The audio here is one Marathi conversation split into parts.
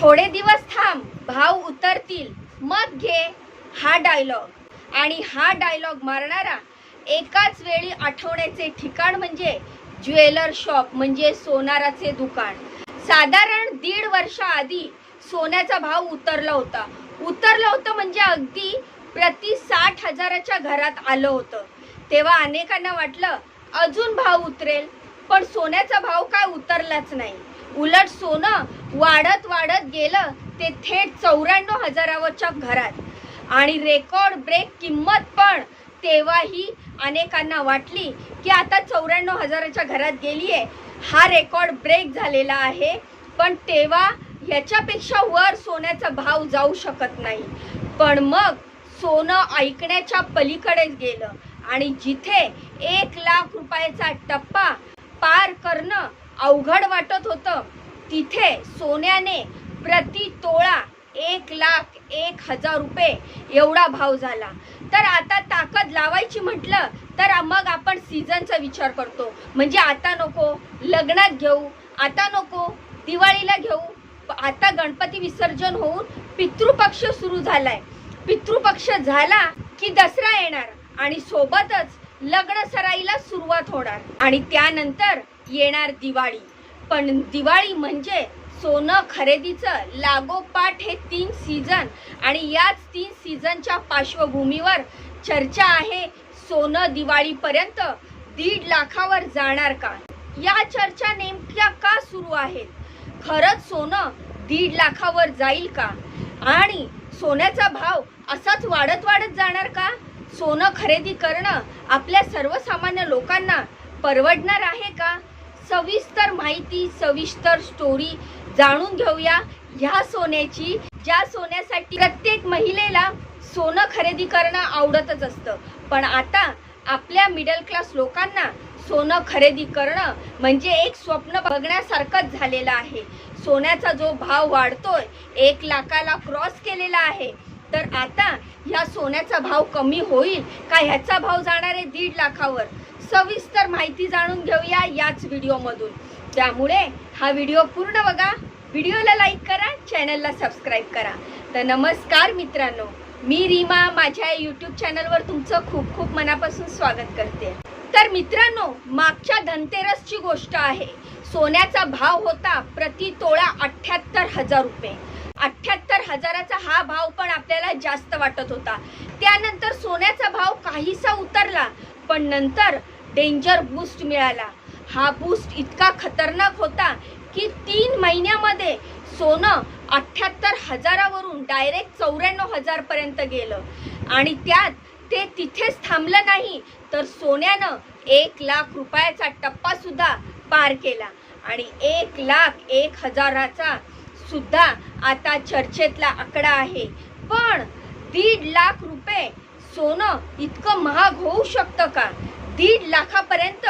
थोडे दिवस थांब भाव उतरतील. मग घे हा डायलॉग आणि हा डायलॉग मारणारा एकाच वेळी आठवण्याचे ठिकाण म्हणजे ज्वेलर शॉप म्हणजे सोनाराचे दुकान. साधारण दीड वर्षाआधी सोन्याचा भाव उतरला होता. उतरला होतं म्हणजे अगदी प्रति साठ हजाराच्या घरात आलं होतं. तेव्हा अनेकांना वाटलं अजून भाव उतरेल पण सोन्याचा भाव काय उतरलाच नाही. उलट सोनं वाढत वाढत गेलं ते थेट चौऱ्याण्णव हजारावरच्या घरात. आणि रेकॉर्ड ब्रेक किंमत पण तेव्हाही अनेकांना वाटली की आता चौऱ्याण्णव हजाराच्या घरात गेली आहे हा रेकॉर्ड ब्रेक झालेला आहे पण तेव्हा ह्याच्यापेक्षा वर सोन्याचा भाव जाऊ शकत नाही. पण मग सोनं ऐकण्याच्या पलीकडेच गेलं आणि जिथे एक लाख रुपयाचा टप्पा पार करणं अवघड वाटत होतं तिथे सोन्याने प्रति तोळा एक लाख एक हजार रुपये एवढा भाव झाला. तर आता ताकद लावायची म्हटलं तर मग आपण सीझनचा विचार करतो. म्हणजे आता नको लग्नात घेऊ आता नको दिवाळीला घेऊ आता गणपती विसर्जन होऊन पितृपक्ष सुरू झालाय. पितृपक्ष झाला की दसरा येणार आणि सोबतच लग्न सराईला सुरुवात होणार. आणि त्यानंतर येणार दिवाळी. पण दिवाळी म्हणजे सोनं खरेदीचं लागोपाठ हे तीन सीझन आणि याच तीन सीझनच्या पार्श्वभूमीवर चर्चा आहे सोनं दिवाळीपर्यंत दीड लाखावर जाणार का? या चर्चा नेमक्या का सुरू आहेत? खरंच सोनं दीड लाखावर जाईल का? आणि सोन्याचा भाव असाच वाढत वाढत जाणार का? सोनं खरेदी करणं आपल्या सर्वसामान्य लोकांना परवडणार आहे का? सविस्तर माहिती सविस्तर स्टोरी जाणून घेऊया ह्या सोन्याची. ज्या सोन्यासाठी प्रत्येक महिलेला सोनं खरेदी करणं आवडतच असतं. पण आता आपल्या मिडल क्लास लोकांना सोनं खरेदी करणं म्हणजे एक स्वप्न बघण्यासारखंच झालेलं आहे. सोन्याचा जो भाव वाढतोय एक लाखाला क्रॉस केलेला आहे. तर आता ह्या सोन्याचा भाव कमी होईल का ह्याचा भाव जाणार आहे दीड लाखावर? सविस्तर माहिती जाणून घेऊया याच व्हिडिओमधून त्यामुळे हा व्हिडिओ पूर्ण बघा. व्हिडिओला लाईक करा चॅनलला सबस्क्राईब करा. तर नमस्कार मित्रांनो मी रीमा. माझ्या यूट्यूब चॅनलवर तुमचं खूप खूप मनापासून स्वागत करते. तर मित्रांनो मागच्या धनतेरसची गोष्ट आहे. सोन्याचा भाव होता प्रति तोळा अठ्ठ्याहत्तर हजार रुपये. अठ्ठ्याहत्तर हजाराचा हा भाव पण आपल्याला जास्त वाटत होता. त्यानंतर सोन्याचा भाव काहीसा उतरला. पण नंतर डेंजर बूस्ट मिळाला. हा बूस्ट इतका खतरनाक होता की तीन महिन्यामध्ये सोनं अठ्ठ्याहत्तर हजारावरून डायरेक्ट चौऱ्याण्णव हजारपर्यंत गेलं. आणि त्यात ते तिथेच थांबलं नाही तर सोन्यानं एक लाख रुपयाचा टप्पासुद्धा पार केला. आणि एक लाख एक हजाराचा सुद्धा आता चर्चेतला आकडा आहे. पण दीड लाख रुपये सोनं इतकं महाग होऊ शकतं का? दीड लाखापर्यंत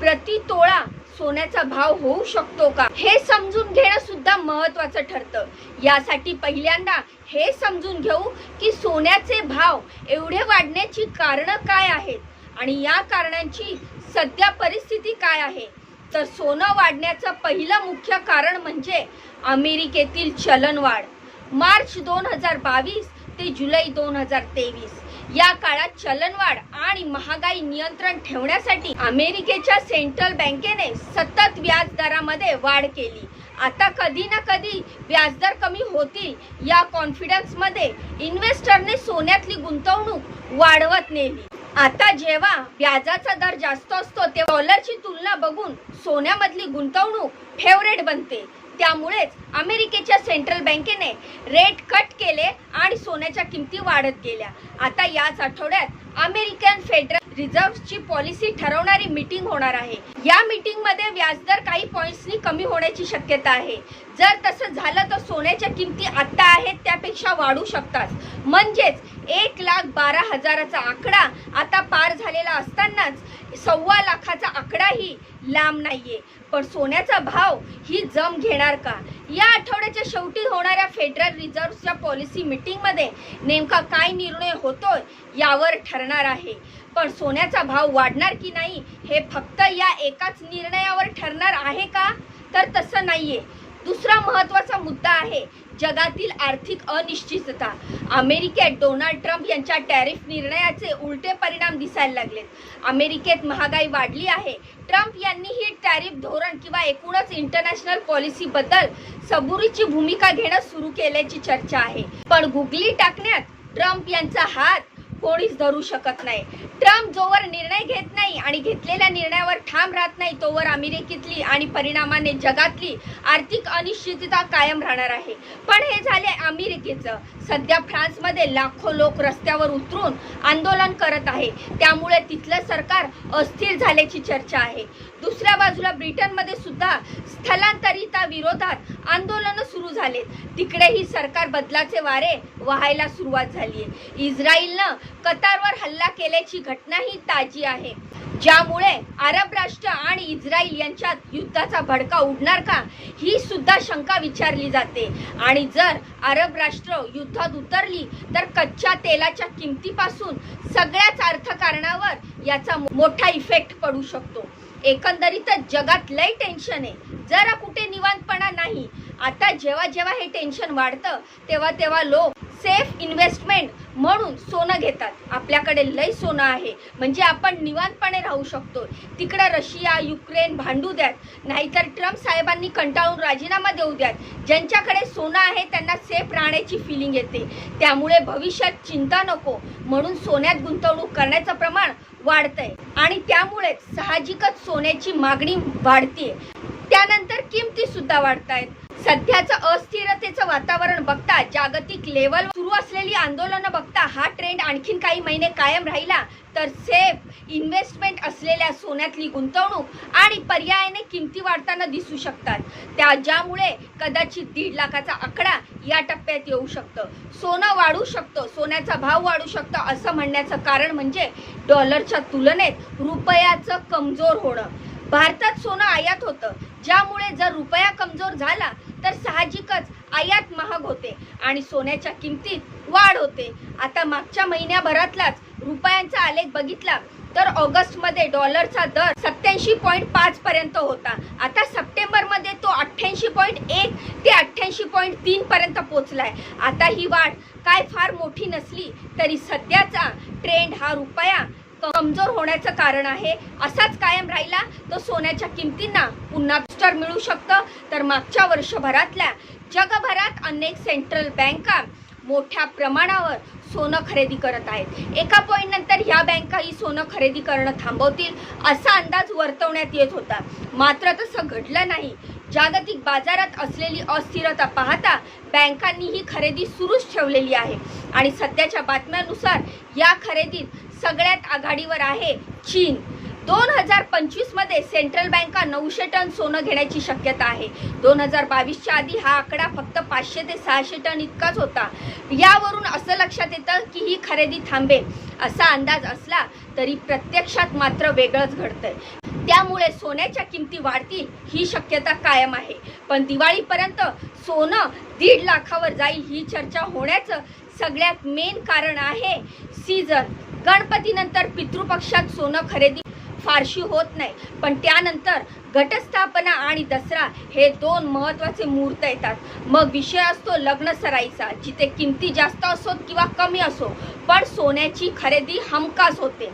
प्रति तोळा सोन्याचा भाव होऊ शकतो का? हे समजून घेणं सुद्धा महत्वाचं ठरतं. यासाठी पहिल्यांदा हे समजून घेऊ की सोन्याचे भाव एवढे वाढण्याची कारणं काय आहेत आणि या कारणांची सध्या परिस्थिती काय आहे? तर सोनं वाढण्याचं पहिलं मुख्य कारण म्हणजे अमेरिकेतील चलनवाढ. मार्च दोन हजार बावीस ते जुलै दोन हजार तेवीस. या काळात चलनवाढ आणि महागाई नियंत्रण ठेवण्यासाठी अमेरिकेच्या सेंट्रल बँकेने सतत व्याज दरामध्ये वाढ केली. आता कधी ना कधी व्याजदर कमी होतील या कॉन्फिडन्समध्ये इन्व्हेस्टरने सोन्यातली गुंतवणूक वाढवत नेली. आता जेव्हा व्याजाचा दर जास्त असतो तेव्हा डॉलरची तुलना बघून सोन्यामधली गुंतवणूक फेवरेट बनते. त्यामुळेच अमेरिकेच्या सेंट्रल बँकेने रेट कट केले आणि सोन्याच्या किमती वाढत गेल्या. आता याच आठवड्यात अमेरिकन फेडरल रिझर्व्हची पॉलिसी ठरवणारी मीटिंग होणार आहे. या मीटिंगमध्ये व्याजदर काही पॉईंट्सनी कमी होण्याची शक्यता आहे. जर तसं झालं तर सोन्याच्या किमती आत्ता आहेत त्यापेक्षा वाढू शकतात. म्हणजेच एक लाख बारा हजाराचा आकडा आता पार झालेला असतानाच सव्वा लाखाचा आकडाही लांब नाहीये. पण सोन्याचा भाव ही जम घेणार का? या आठवड्याच्या शेवटी होणाऱ्या फेडरल रिझर्व्हच्या पॉलिसी मीटिंगमध्ये नेमका काय निर्णय होतोय यावर ठरणार आहे. पण सोन्याचा भाव वाढणार की नाही हे फक्त या एकाच निर्णयावर ठरणार आहे का? तर तसं नाहीये. दुसरा महत्त्वाचा मुद्दा आहे जगातील आर्थिक अनिश्चितता. अमेरिकेत डोनाल्ड ट्रम्प यांच्या टॅरिफ निर्णयाचे उलटे परिणाम दिसायला लागलेत. अमेरिकेत महागाई वाढली आहे. ट्रम्प यांनी ही टॅरिफ धोरण किंवा एकूणच इंटरनॅशनल पॉलिसीबद्दल सबुरीची भूमिका घेणं सुरू केल्याची चर्चा आहे. पण गुगली टाकण्यात ट्रम्प यांचा हात कोणीच धरू शकत नाही. ट्रम्प जोवर निर्णय घेत नाही आणि घेतलेल्या निर्णयावर ठाम राहत नाही तोवर अमेरिकेतली आणि परिणामाने जगातली आर्थिक अनिश्चितता कायम राहणार आहे. पण हे झाले अमेरिकेचं. सध्या फ्रान्समध्ये लाखो लोक रस्त्यावर उतरून आंदोलन करत आहे. त्यामुळे तिथलं सरकार अस्थिर झाल्याची चर्चा आहे. दुसऱ्या बाजूला ब्रिटनमध्ये सुद्धा स्थलांतरिता विरोधात आंदोलनं सुरू झालेत. तिकडेही सरकार बदलाचे वारे व्हायला सुरुवात झाली आहे इस्रायलनं कतारवर हल्ला केल्याची घटनाही ताजी आहे. ज्यामुळे अरब राष्ट्र आणि इस्रायल यांच्यात युद्धाचा भडका उडणार का ही सुद्धा शंका विचारली जाते. आणि जर अरब राष्ट्र युद्धात उतरली तर कच्च्या तेलाच्या किमतीपासून सगळ्याच अर्थकारणावर याचा मोठा इफेक्ट पडू शकतो. एकंदरीतच जगात लय टेन्शन आहे. जरा कुठे निवांतपणा नाही. आता जेव्हा जेव्हा हे टेन्शन वाढतं तेव्हा तेव्हा लोक सेफ इन्व्हेस्टमेंट म्हणून सोनं घेतात. आपल्याकडे लय सोनं आहे. म्हणजे आपण निवांतपणे राहू शकतो. तिकडं रशिया युक्रेन भांडू द्यात. नाहीतर ट्रम्प साहेबांनी कंटाळून राजीनामा देऊ द्यात. ज्यांच्याकडे सोनं आहे त्यांना सेफ राहण्याची फिलिंग येते. त्यामुळे भविष्यात चिंता नको. म्हणून सोन्यात गुंतवणूक करण्याचं प्रमाण वाढतंय. आणि त्यामुळेच साहजिकच सोन्याची मागणी वाढतीये. त्यानंतर किमती सुद्धा वाढतायत. सध्याचं अस्थिरतेचं वातावरण बघता जागतिक लेवल सुरू असलेली आंदोलनं बघता हा ट्रेंड आणखीन काही महिने कायम राहिला तर सेफ इन्व्हेस्टमेंट असलेल्या सोन्यातली गुंतवणूक आणि पर्यायाने किमती वाढताना दिसू शकतात. त्या ज्यामुळे कदाचित दीड लाखाचा आकडा या टप्प्यात येऊ शकतं. सोनं वाढू शकतं सोन्याचा भाव वाढू शकतो असं म्हणण्याचं कारण म्हणजे डॉलरच्या तुलनेत रुपयाचं कमजोर होणं. भारतात सोनं आयात होतं ज्यामुळे जर रुपया कमजोर झाला तर साहजिकच आयात महाग होते आणि सोन्याच्या किमतीत वाढ होते. आता मागच्या महिन्याभरातलाच रुपयांचा आलेख बघितला तर ऑगस्टमध्ये डॉलरचा दर सत्याऐंशी पॉईंट पाच पर्यंत होता. आता सप्टेंबरमध्ये तो अठ्ठ्याऐंशी पॉईंट एक ते अठ्ठ्याऐंशी पॉईंट तीन पर्यंत पोहोचलाय आता ही वाढ काय फार मोठी नसली तरी सध्याचा ट्रेंड हा रुपया कमजोर होण्याचं कारण आहे. असाच कायम राहिला तर सोन्याच्या किमतींना पुन्हा स्टर मिळू शकतं. तर मागच्या वर्षभरातल्या जगभरात अनेक सेंट्रल बँका मोठ्या प्रमाणावर सोनं खरेदी करत आहेत. एका पॉईंट नंतर ह्या बँकाही सोनं खरेदी करणं थांबवतील असा अंदाज वर्तवण्यात येत होता. मात्र तसं घडलं नाही. जागतिक बाजारात असलेली अस्थिरता पाहता बँकांनी ही खरेदी सुरूच ठेवलेली आहे. आणि सध्याच्या बातम्यानुसार या खरेदीत सगळ्यात आघाडीवर आहे चीन. दोन हजार पंचवीसमध्ये सेंट्रल बँका नऊशे टन सोनं घेण्याची शक्यता आहे. दोन हजार बावीसच्या आधी हा आकडा फक्त पाचशे ते सहाशे टन इतकाच होता. यावरून असं लक्षात येतं की ही खरेदी थांबेल. असा अंदाज असला तरी प्रत्यक्षात मात्र वेगळंच घडतंय. त्यामुळे सोन्याच्या किमती वाढतील ही शक्यता कायम आहे. पण दिवाळीपर्यंत सोनं दीड लाखावर जाईल ही चर्चा होण्याचं सगळ्यात मेन कारण आहे सीझन गणपतीनंतर पितृपक्षात सोनं खरेदी फारशी होत नाही. पण त्यानंतर घटस्थापना आणि दसरा हे दोन महत्त्वाचे मुहूर्त येतात. मग विषय असतो लग्न सराईचा जिथे किमती जास्त असोत किंवा कमी असो पण सोन्याची खरेदी हमखास होते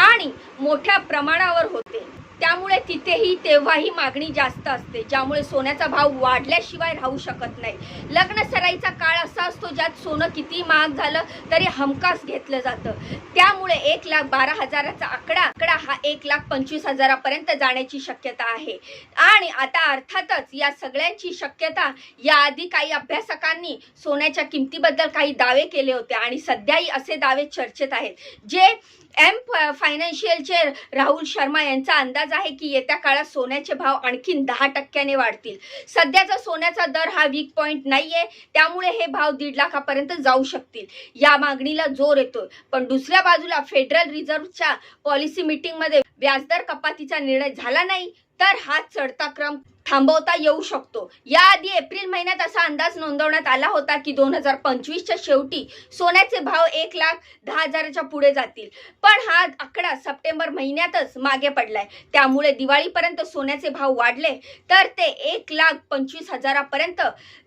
आणि मोठ्या प्रमाणावर होते. त्यामुळे तिथेही तेव्हाही मागणी जास्त असते ज्यामुळे सोन्याचा भाव वाढल्याशिवाय राहू शकत नाही. लग्न सराईचा काळ असा असतो ज्यात सोनं किती महाग झालं तरी हमखास घेतलं जातं. त्यामुळे एक लाख बारा हजाराचा आकडा आकडा हा एक लाख पंचवीस हजारापर्यंत जाण्याची शक्यता आहे. आणि आता अर्थातच या सगळ्यांची शक्यता याआधी काही अभ्यासकांनी सोन्याच्या किमतीबद्दल काही दावे केले होते आणि सध्याही असे दावे चर्चेत आहेत. जे एम फायनान्शियलचे राहुल शर्मा यांचा अंदाज आहे की येत्या काळात सोन्याचे भाव आणखीन दहा टक्क्याने वाढतील. सध्याचा सोन्याचा दर हा वीक पॉईंट नाही आहे त्यामुळे हे भाव दीड लाखापर्यंत जाऊ शकतील. या मागणीला जोर येतोय. पण दुसऱ्या बाजूला फेडरल रिझर्व्हच्या पॉलिसी मिटिंगमध्ये व्याजदर कपातीचा निर्णय झाला नाही तर हा चढता क्रम थांबवता येऊ शकतो. याआधी एप्रिल महिन्यात असा अंदाज नोंदवण्यात आला होता की दोन हजार पंचवीसच्या शेवटी सोन्याचे भाव एक लाख दहा हजाराच्या पुढे जातील. पण हा आकडा सप्टेंबर महिन्यातच मागे पडलाय. त्यामुळे दिवाळीपर्यंत सोन्याचे भाव वाढले तर ते एक लाख पंचवीस हजारापर्यंत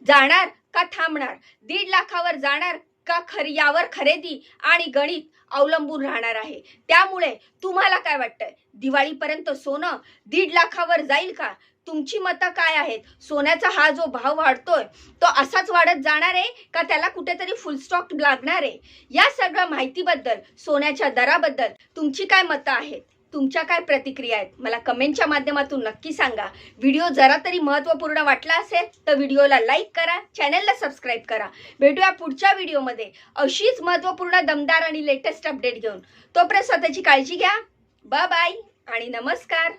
जाणार का थांबणार? दीड लाखावर जाणार का खर यावर खरेदी आणि गणित अवलंबून राहणार आहे. त्यामुळे तुम्हाला काय वाटतंय? दिवाळीपर्यंत सोनं दीड लाखावर जाईल का? तुमची मतं काय आहेत? सोन्याचा हा जो भाव वाढतोय तो असाच वाढत जाणार आहे का त्याला कुठेतरी फुलस्टॉक लागणार आहे? या सगळ्या माहितीबद्दल सोन्याच्या दराबद्दल तुमची काय मतं आहेत? तुमच्या काय प्रतिक्रिया आहेत? मला कमेंटच्या माध्यमातून नक्की सांगा. व्हिडिओ जरा तरी महत्त्वपूर्ण वाटला असेल तर व्हिडिओला लाईक करा चॅनलला सबस्क्राईब करा. भेटूया पुढच्या व्हिडिओमध्ये. अशीच महत्त्वपूर्ण दमदार आणि लेटेस्ट अपडेट घेऊन. तोपर्यंत स्वतःची काळजी घ्या. बाय बाय आणि नमस्कार.